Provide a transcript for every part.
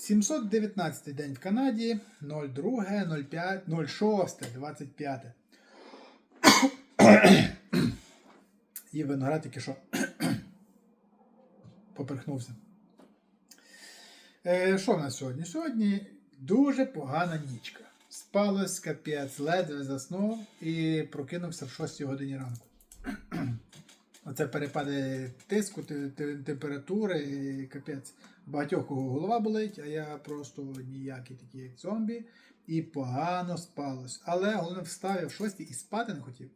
719 день в Канаді, 02, 05, 06, 25. І виноград тільки що поперхнувся. Е, що в нас сьогодні? Сьогодні дуже погана нічка. Спалось капець, ледве заснув і прокинувся в 6 годині ранку. Оце перепади тиску, те- те- температури, і капець. Багатьох кого голова болить, а я просто ніякий такий, як зомбі, і погано спалось. Але головне встав я в 6 і спати не хотів.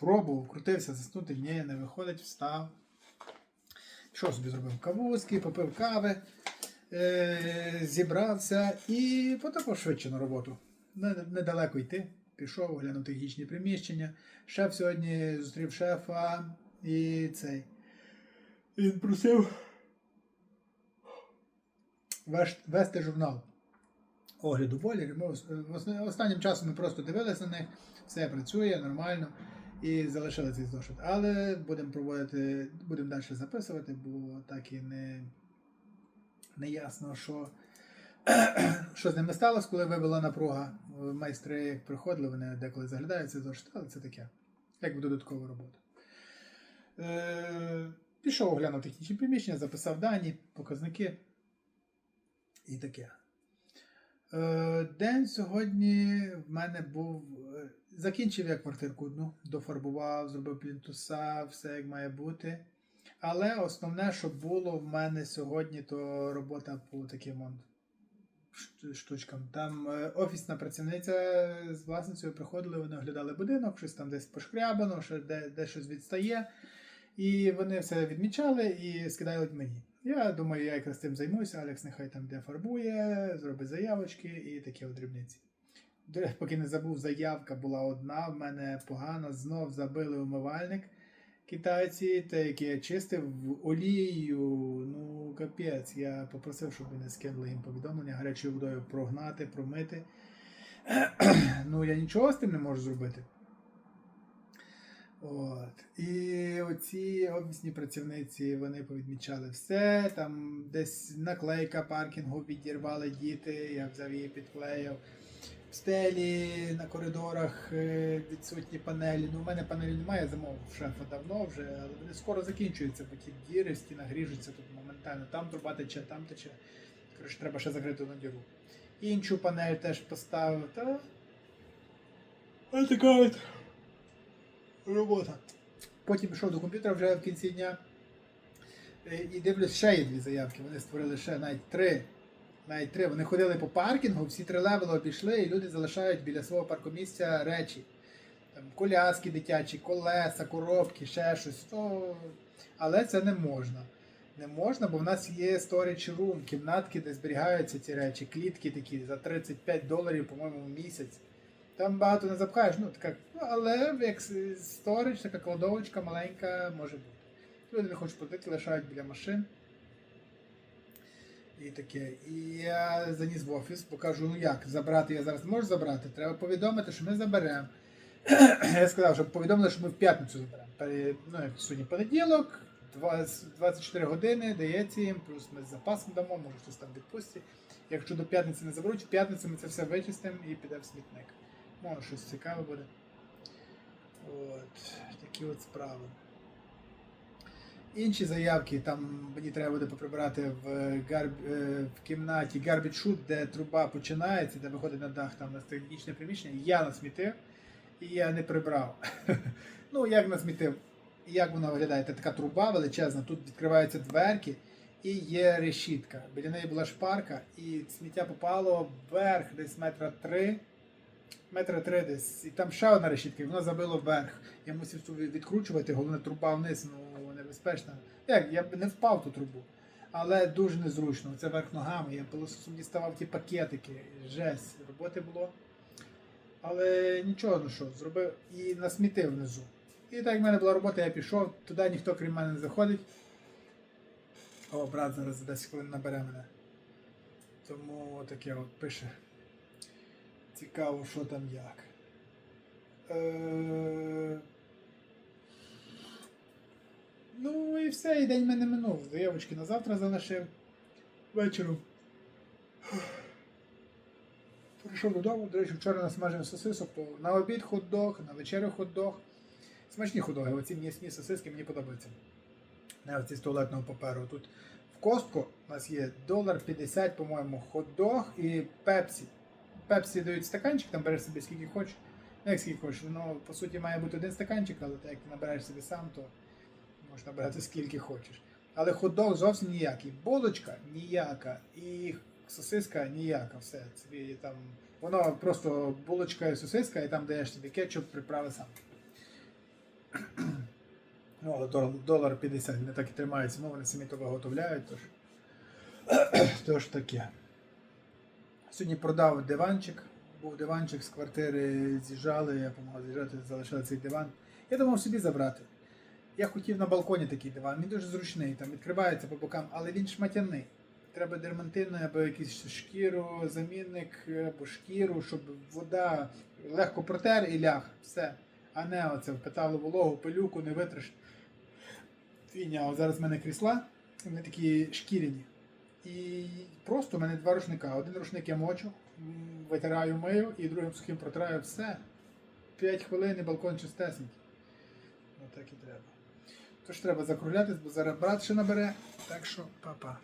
Пробував, крутився, заснути, ні, не виходить, встав. Що собі зробив? Кавузки, попив кави, е- зібрався і потопав швидше на роботу. Недалеко йти. Пішов, оглянув технічні приміщення. Шеф сьогодні зустрів шефа і цей. Він просив вести журнал огляду бойлерів. Ми ос- останнім часом ми просто дивилися на них, все працює нормально і залишили цей зошит. Але будемо проводити, будемо далі записувати, бо так і не, не ясно, що, що з ними сталося, коли вибила напруга. Майстри приходили, вони деколи заглядають цей але це таке, як додаткову роботу. Е, пішов оглянув технічні приміщення, записав дані, показники і таке. Е, День сьогодні в мене був. е, Закінчив я квартирку одну, дофарбував, зробив плінтуса, все як має бути. Але основне, що було в мене сьогодні, то робота по таким штучкам. Там офісна працівниця з власницею приходили, вони оглядали будинок, щось там десь пошкрябано, що де, де щось відстає. І вони все відмічали і скидають мені. Я думаю, я якраз цим займуся. Алекс нехай там де фарбує, зробить заявочки і такі от дрібниці. Поки не забув, заявка була одна, в мене погана, знов забили умивальник китайці, те, який я чистив в олією. Ну, капець. Я попросив, щоб вони скинули їм повідомлення гарячою водою прогнати, промити. ну, я нічого з тим не можу зробити. От. І оці офісні працівниці вони повідмічали все. Там десь наклейка паркінгу відірвали діти, я взяв її підклеїв. В стелі на коридорах е, відсутні панелі. Ну, у мене панелі немає, я замовив шефа давно вже, але вони скоро закінчуються, бо ті діри в стінах ріжуться тут моментально. Там труба тече, там тече. Коротше, треба ще закрити на діру. Іншу панель теж поставив. Та... Ось така от робота. Потім пішов до комп'ютера вже в кінці дня. Е, І дивлюсь, ще є дві заявки. Вони створили ще навіть три. Навіть три. Вони ходили по паркінгу, всі три левели обійшли, і люди залишають біля свого паркомісця речі. Там, коляски дитячі, колеса, коробки, ще щось. То... Але це не можна. Не можна, бо в нас є storage room, кімнатки, де зберігаються ці речі, клітки такі за 35 доларів, по-моєму, в місяць. Там багато не запхаєш, ну така, ну, але як сторіч, така кладовочка маленька може бути. Люди не хочуть платити, лишають біля машин. І таке. І я заніс в офіс, покажу, ну як, забрати я зараз можу забрати. Треба повідомити, що ми заберемо. я сказав, щоб повідомили, що ми в п'ятницю заберемо. Ну, як сьогодні понеділок, 24 години дається їм, плюс ми з запасом дамо, може хтось там відпустить. Якщо до п'ятниці не заберуть, в п'ятницю ми це все вичистимо і піде в смітник. Може, щось цікаве буде. От, такі от справи. Інші заявки, там мені треба буде поприбирати в, гар... е, в кімнаті chute, де труба починається, де виходить на дах там на технічне приміщення. Я насмітив і я не прибрав. ну, як насмітив? Як вона виглядає? Це така труба величезна, тут відкриваються дверки і є решітка. Біля неї була шпарка, і сміття попало вверх десь метра три. Метра три десь. І там ще одна решітка, і воно забило вверх. Я мусив цю відкручувати, головне труба вниз, ну небезпечно. Як, я б не впав ту трубу. Але дуже незручно. Це верх ногами. Я пилососом діставав ті пакетики. Жесть, роботи було. Але нічого, ну що, зробив і насмітив внизу. І так як в мене була робота, я пішов, туди ніхто крім мене не заходить. О, брат зараз за 10 хвилин набере мене. Тому таке от пише. Цікаво, що там як. Е... Ну і все, і день мене минув. Заявочки на завтра залишив. Вечором Прийшов додому, до речі, вчора насмажив сосисок, то на обід хот-дог, на вечерю хот-дог. Смачні хот-доги, оці м'ясні сосиски мені подобаються. Не оці з туалетного паперу. Тут в Костко у нас є долар 50, по-моєму, хот-дог і пепсі. Пепсі дають стаканчик, там береш собі скільки хочеш. Ну, як скільки хочеш, воно по суті має бути один стаканчик, але так як набираєш собі сам, то можна брати скільки хочеш. Але хот-дог зовсім ніякий. Булочка ніяка. І сосиска ніяка. Все. Собі там. Воно просто булочка і сосиска, і там даєш собі кетчуп, приправи сам. Ну, але долар 50, не так і тримається, ну вони самі то виготовляють, тож. Тож таке. Сьогодні продав диванчик. Був диванчик з квартири, з'їжджали, я допомагав з'їжджати, залишили цей диван. Я думав собі забрати. Я хотів на балконі такий диван, він дуже зручний, там відкривається по бокам, але він шматяний. Треба дермантин або якийсь шкіру, замінник, або шкіру, щоб вода легко протер і ляг. Все. А не оце впитало вологу, пилюку, не витриш. Фіня, зараз в мене крісла, вони такі шкіряні. І просто в мене два рушника. Один рушник я мочу, витираю, мию, і другим сухим протираю все. 5 хвилин і балкон чистесенький. Отак і треба. Тож треба закруглятись, бо зараз брат ще набере. Так що, па-па.